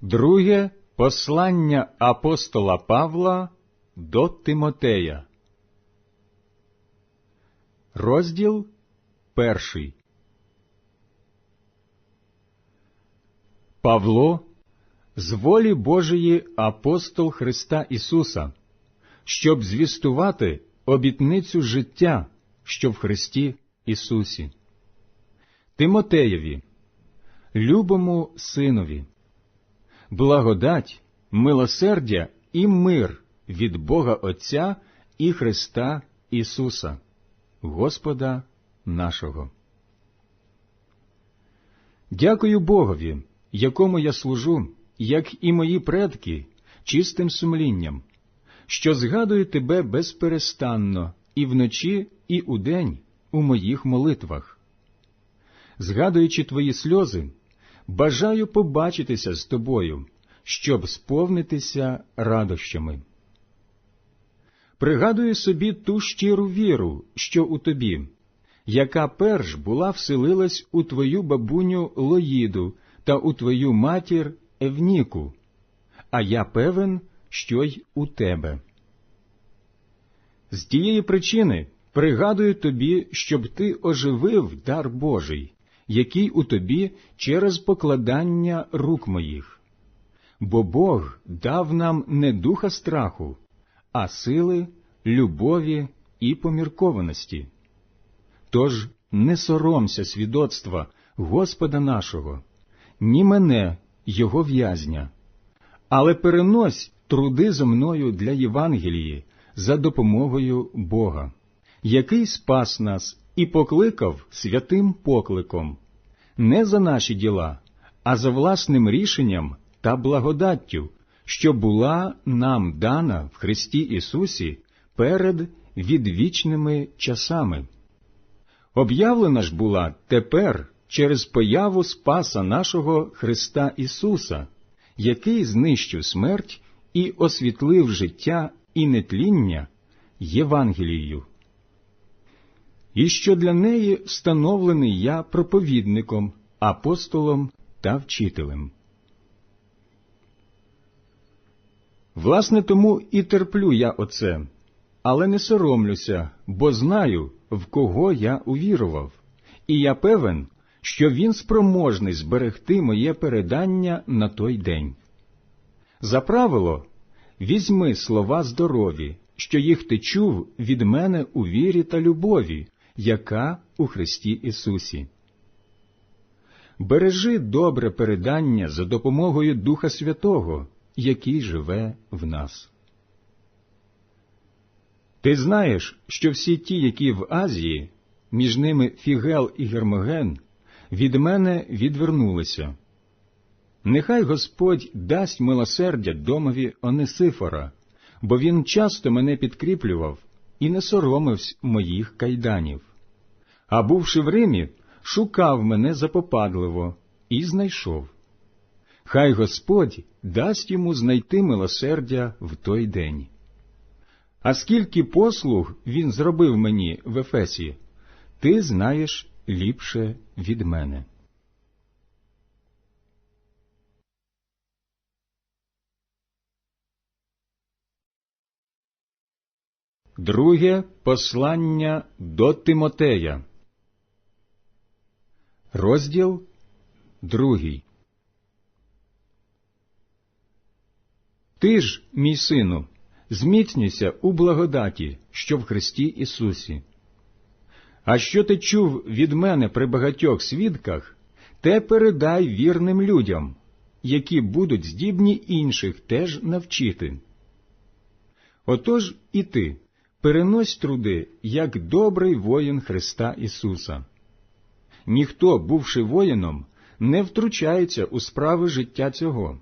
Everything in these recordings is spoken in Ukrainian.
Друге послання апостола Павла до Тимотея. Розділ перший. Павло, з волі Божої апостол Христа Ісуса, щоб звістувати обітницю життя, що в Христі Ісусі. Тимотеєві, любому синові благодать, милосердя і мир від Бога Отця і Христа Ісуса, Господа нашого. Дякую Богові, якому я служу, як і мої предки, чистим сумлінням, що згадую тебе безперестанно і вночі, і удень у моїх молитвах. Згадуючи твої сльози, бажаю побачитися з тобою, щоб сповнитися радощами. Пригадую собі ту щиру віру, що у тобі, яка перш була вселилась у твою бабуню Лоїду та у твою матір Евніку, а я певен, що й у тебе. З тієї причини пригадую тобі, щоб ти оживив дар Божий, який у тобі через покладання рук моїх. Бо Бог дав нам не духа страху, а сили, любові і поміркованості. Тож не соромся свідоцтва Господа нашого, ні мене, Його в'язня, але перенось труди зо мною для Євангелії за допомогою Бога, який спас нас і покликав святим покликом, не за наші діла, а за власним рішенням та благодаттю, що була нам дана в Христі Ісусі перед відвічними часами. Об'явлена ж була тепер через появу Спаса нашого Христа Ісуса, який знищив смерть і освітлив життя і нетління Євангелією і що для неї встановлений я проповідником, апостолом та вчителем. Власне, тому і терплю я оце, але не соромлюся, бо знаю, в кого я увірував, і я певен, що він спроможний зберегти моє передання на той день. За правило, візьми слова здорові, що їх ти чув від мене у вірі та любові, яка у Христі Ісусі. Бережи добре передання за допомогою Духа Святого, який живе в нас. Ти знаєш, що всі ті, які в Азії, між ними Фігел і Гермоген, від мене відвернулися. Нехай Господь дасть милосердя домові Онесифора, бо він часто мене підкріплював і не соромився моїх кайданів. А бувши в Римі, шукав мене запопадливо і знайшов. Хай Господь дасть йому знайти милосердя в той день. А скільки послуг він зробив мені в Ефесі, ти знаєш ліпше від мене. Друге послання до Тимотея. Розділ другий. Ти ж, мій сину, зміцнюйся у благодаті, що в Христі Ісусі. А що ти чув від мене при багатьох свідках, те передай вірним людям, які будуть здібні інших теж навчити. Отож і ти перенось труди, як добрий воїн Христа Ісуса. Ніхто, бувши воїном, не втручається у справи життя цього,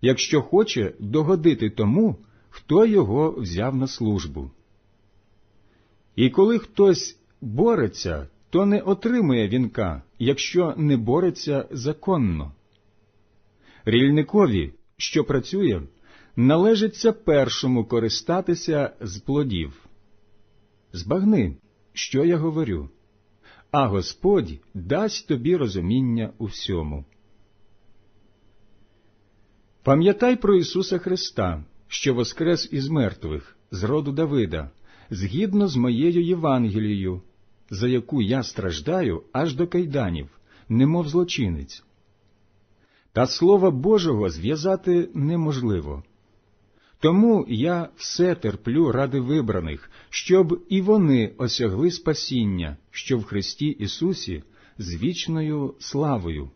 якщо хоче догодити тому, хто його взяв на службу. І коли хтось бореться, то не отримує вінка, якщо не бореться законно. Рільникові, що працює, належиться першому користатися з плодів. Збагни, що я говорю, а Господь дасть тобі розуміння у всьому. Пам'ятай про Ісуса Христа, що воскрес із мертвих, з роду Давида, згідно з моєю Євангелією, за яку я страждаю аж до кайданів, немов злочинець. Та Слова Божого зв'язати неможливо. Тому я все терплю ради вибраних, щоб і вони осягли спасіння, що в Христі Ісусі з вічною славою.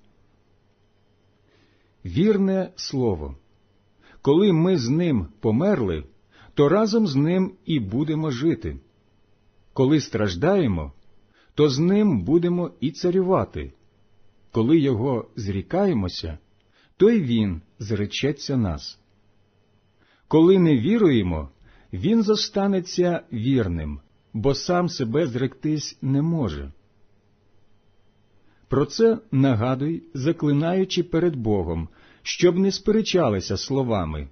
Вірне Слово. Коли ми з ним померли, то разом з ним і будемо жити. Коли страждаємо, то з ним будемо і царювати. Коли його зрікаємося, то й він зречеться нас. Коли не віруємо, він зостанеться вірним, бо сам себе зректись не може. Про це нагадуй, заклинаючи перед Богом, щоб не сперечалися словами.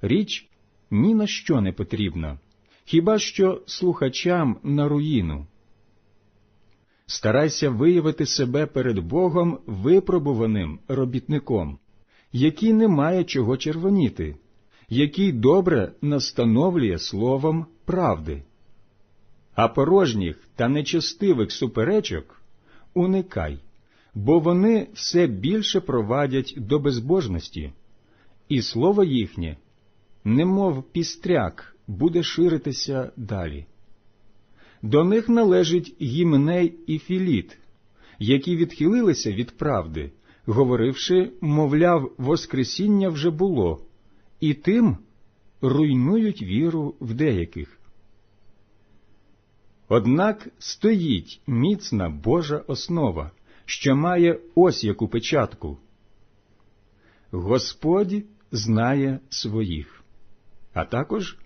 Річ ні на що не потрібна, хіба що слухачам на руїну. Старайся виявити себе перед Богом випробуваним робітником, який не має чого червоніти, який добре настановлює словом правди. А порожніх та нечестивих суперечок уникай, бо вони все більше провадять до безбожності, і слово їхнє, немов пістряк, буде ширитися далі. До них належить гімней і філіт, які відхилилися від правди, говоривши, мовляв, Воскресіння вже було, і тим руйнують віру в деяких. Однак стоїть міцна Божа основа, що має ось яку печатку. Господь знає своїх, а також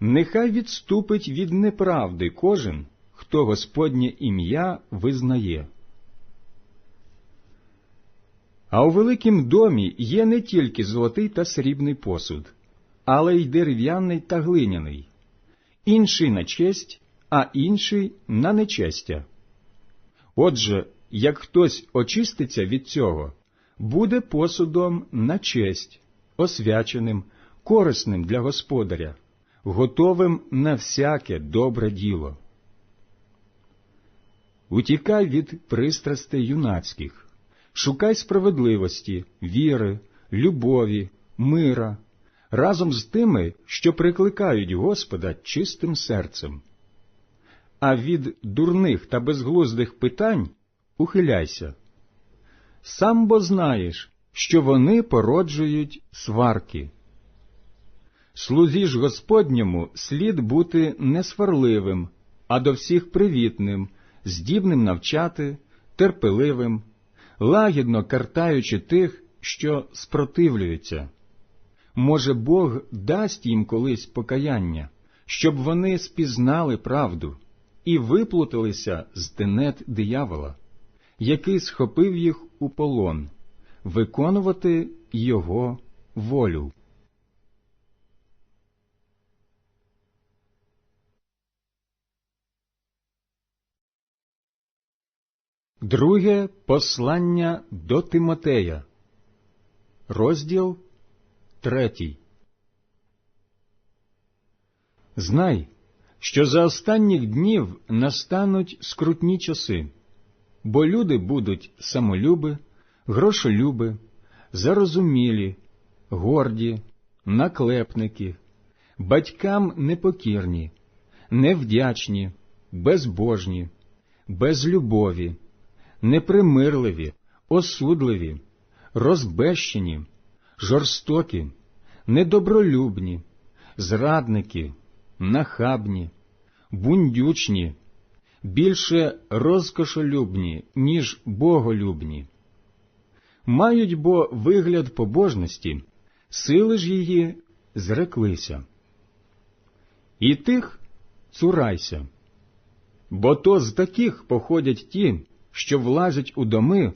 нехай відступить від неправди кожен, хто Господнє ім'я визнає. А у великім домі є не тільки золотий та срібний посуд, але й дерев'яний та глиняний, інший на честь, а інший на нечестя. Отже, як хтось очиститься від цього, буде посудом на честь, освяченим, корисним для господаря, готовим на всяке добре діло. Утікай від пристрастей юнацьких, шукай справедливості, віри, любові, мира, разом з тими, що прикликають Господа чистим серцем. А від дурних та безглуздих питань ухиляйся. Сам бо знаєш, що вони породжують сварки. Слузі ж Господньому слід бути несварливим, а до всіх привітним, здібним навчати, терпеливим, лагідно картаючи тих, що спротивлюються. Може, Бог дасть їм колись покаяння, щоб вони спізнали правду і виплуталися з тенет диявола, який схопив їх у полон, виконувати його волю. Друге послання до Тимотея, розділ третій. Знай, що за останніх днів настануть скрутні часи, бо люди будуть самолюби, грошолюби, зарозумілі, горді, наклепники, батькам непокірні, невдячні, безбожні, безлюбові непримирливі, осудливі, розбещені, жорстокі, недобролюбні, зрадники, нахабні, бундючні, більше розкошолюбні, ніж боголюбні. Мають бо вигляд побожності, сили ж її зреклися. І тих цурайся, бо то з таких походять ті, що влазять у доми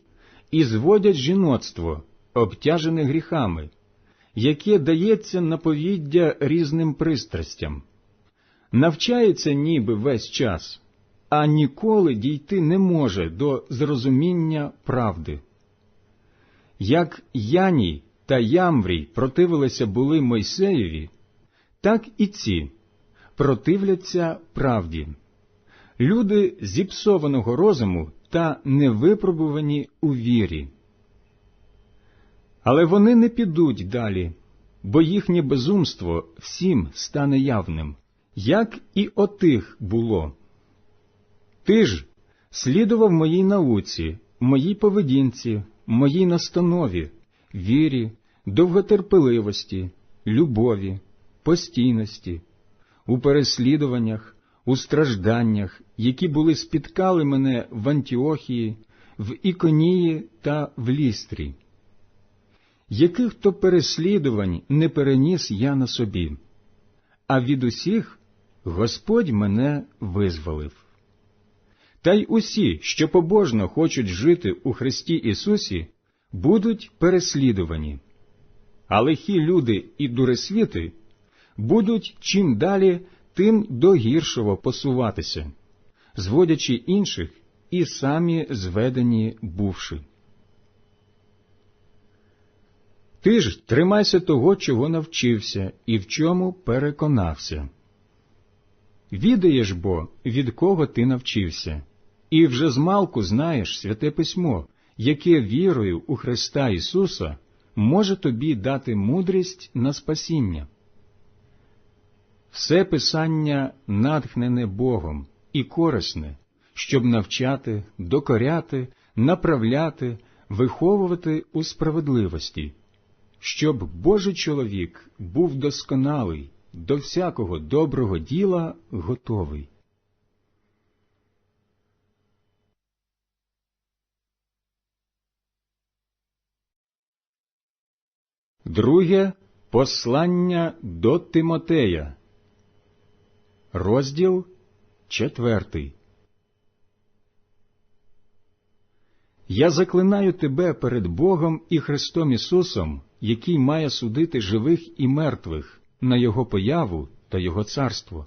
і зводять жіноцтво, обтяжене гріхами, яке дається наповіддя різним пристрастям, навчається ніби весь час, а ніколи дійти не може до зрозуміння правди. Як Яній та Ямврій противилися були Мойсеєві, так і ці противляться правді. Люди зіпсованого розуму та невипробувані у вірі. Але вони не підуть далі, бо їхнє безумство всім стане явним, як і отих було. Ти ж слідував моїй науці, моїй поведінці, моїй настанові, вірі, довготерпеливості, любові, постійності, у переслідуваннях, у стражданнях, які були спіткали мене в Антіохії, в Іконії та в Лістрі. Яких то переслідувань не переніс я на собі, а від усіх Господь мене визволив. Та й усі, що побожно хочуть жити у Христі Ісусі, будуть переслідувані, а лихі люди і дуресвіти будуть чим далі, тим до гіршого посуватися, зводячи інших і самі зведені бувши. Ти ж тримайся того, чого навчився і в чому переконався. Відаєш бо, від кого ти навчився, і вже змалку знаєш святе письмо, яке вірою у Христа Ісуса може тобі дати мудрість на спасіння. Все писання натхнене Богом і корисне, щоб навчати, докоряти, направляти, виховувати у справедливості, щоб Божий чоловік був досконалий, до всякого доброго діла готовий. Друге послання до Тимотея, розділ четвертий. Я заклинаю тебе перед Богом і Христом Ісусом, який має судити живих і мертвих на Його появу та Його царство.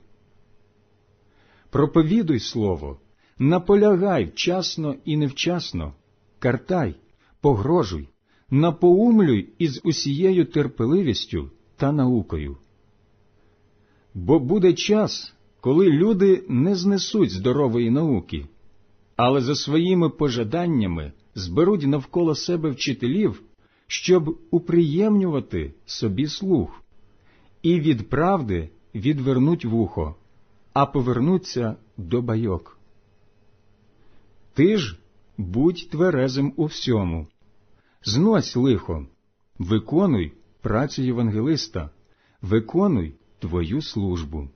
Проповідуй слово, наполягай вчасно і невчасно, картай, погрожуй, напоумлюй із усією терпеливістю та наукою. Бо буде час, коли люди не знесуть здорової науки, але за своїми пожаданнями зберуть навколо себе вчителів, щоб уприємнювати собі слух, і від правди відвернуть вухо, а повернуться до байок. Ти ж будь тверезим у всьому, знось лихо, виконуй працю євангелиста, виконуй твою службу.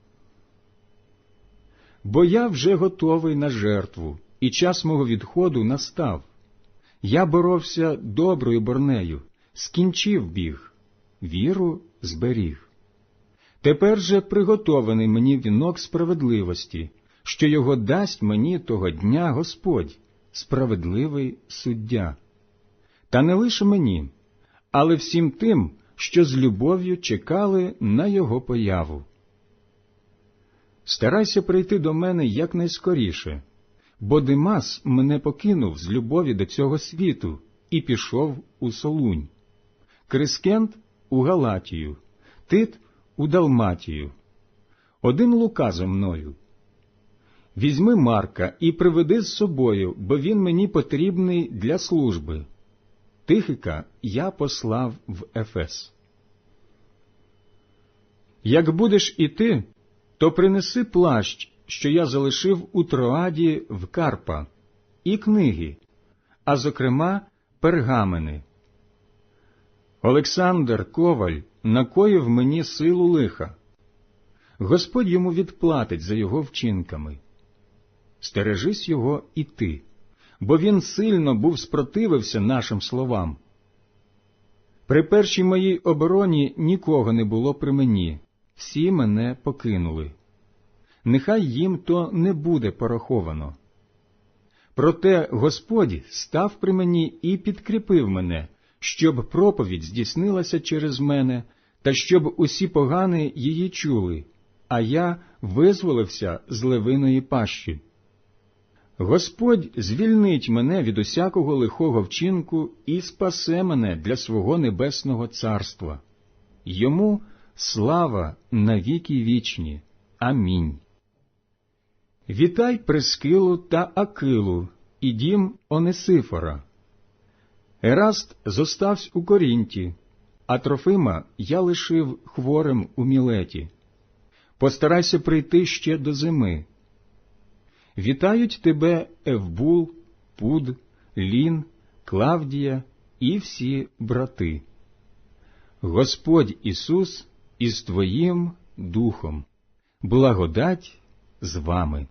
Бо я вже готовий на жертву, і час мого відходу настав. Я боровся доброю борнею, скінчив біг, віру зберіг. Тепер же приготований мені вінок справедливості, що його дасть мені того дня Господь, справедливий суддя. Та не лише мені, але всім тим, що з любов'ю чекали на його появу. Старайся прийти до мене якнайскоріше, бо Димас мене покинув з любові до цього світу і пішов у Солунь, Крискент у Галатію, Тит у Далматію. Один лука за мною. Візьми Марка і приведи з собою, бо він мені потрібний для служби. Тихика я послав в Ефес. Як будеш іти, то принеси плащ, що я залишив у Троаді в Карпа, і книги, а зокрема пергамени. Олександр Коваль накоїв мені силу лиха. Господь йому відплатить за його вчинками. Стережись його і ти, бо він сильно був спротивився нашим словам. При першій моїй обороні нікого не було при мені, всі мене покинули. Нехай їм то не буде пораховано. Проте Господь став при мені і підкріпив мене, щоб проповідь здійснилася через мене, та щоб усі погани її чули, а я визволився з левиної пащі. Господь звільнить мене від усякого лихого вчинку і спасе мене для свого небесного царства. Йому слава на віки вічні. Амінь. Вітай Прескилу та Акилу і дім Онесифора. Ераст зоставсь у Корінті, а Трофима я лишив хворим у Мілеті. Постарайся прийти ще до зими. Вітають тебе Евбул, Пуд, Лін, Клавдія і всі брати. Господь Ісус із Твоїм Духом, благодать з вами.